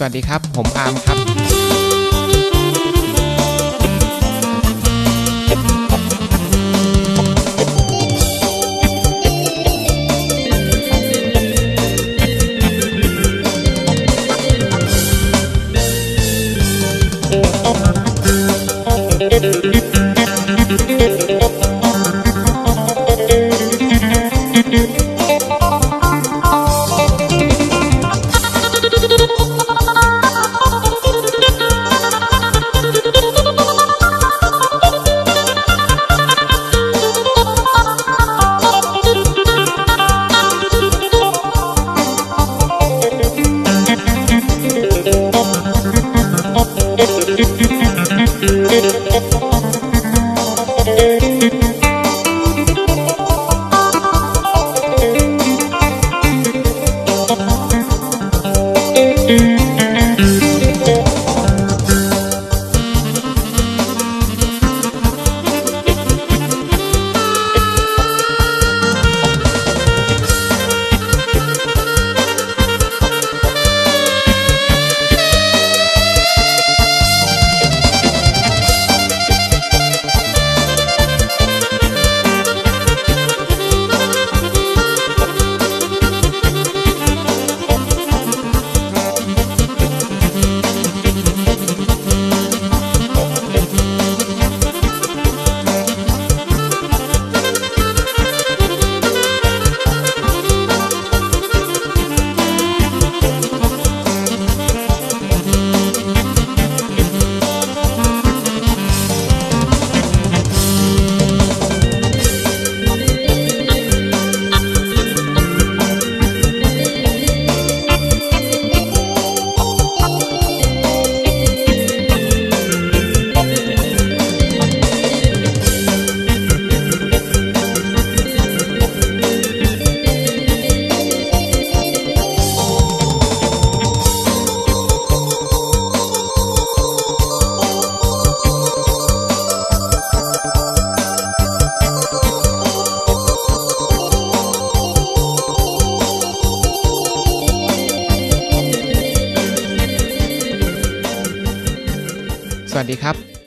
สวัสดีครับ ผมอาร์มครับ ส วัสดีครับ